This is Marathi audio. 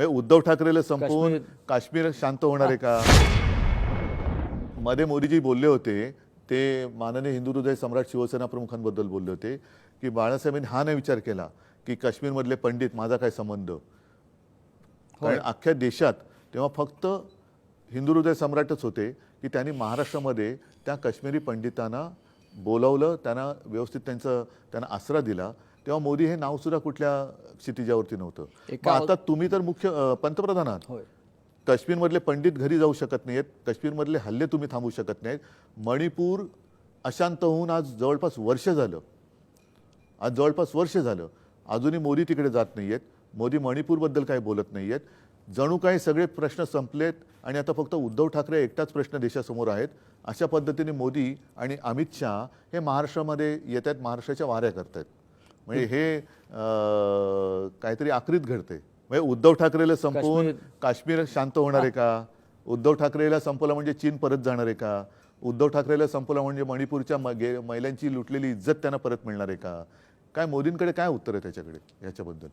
म्हणजे उद्धव ठाकरेला संपवून काश्मीर- शांत होणार आहे का? मध्ये मोदीजी बोलले होते ते माननीय हिंदू हृदय सम्राट शिवसेना प्रमुखांबद्दल बोलले होते की बाळासाहेबांनी हा नाही विचार केला की काश्मीरमधले पंडित माझा काय संबंध? कारण अख्ख्या देशात तेव्हा फक्त हिंदू हृदय सम्राटच होते की त्यांनी महाराष्ट्रामध्ये त्या काश्मीरी पंडितांना बोलवलं त्यांना व्यवस्थित त्यांचं त्यांना आसरा दिला तेव्हा मोदी हे नावसुद्धा कुठल्या क्षितिजावरती नव्हतं. आता तुम्ही तर मुख्य पंतप्रधान आहात. काश्मीरमधले पंडित घरी जाऊ शकत नाहीत काश्मीरमधले हल्ले तुम्ही थांबवू शकत नाहीत मणिपूर अशांत होऊन आज जवळपास वर्ष झालं. आज जवळपास वर्ष झालं. अजूनही मोदी तिकडे जात नाहीयेत. मोदी मणिपूरबद्दल काही बोलत नाहीयेत. जणू काही सगळे प्रश्न संपलेत आणि आता फक्त उद्धव ठाकरे एकटाच प्रश्न देशासमोर आहेत. अशा पद्धतीने मोदी आणि अमित शहा हे महाराष्ट्रामध्ये येत आहेत महाराष्ट्राच्या वाऱ्या करतायत. म्हणजे हे काहीतरी आक्रीत घडते म्हणजे उद्धव ठाकरेला संपवून काश्मीर- शांत होणार आहे का? उद्धव ठाकरेला संपवलं म्हणजे चीन परत जाणार आहे का? उद्धव ठाकरेला संपवलं म्हणजे मणिपूरच्या महिलांची लुटलेली इज्जत त्यांना परत मिळणार आहे का? काय मोदींकडे काय उत्तर आहे त्याच्याकडे? याच्याबद्दल.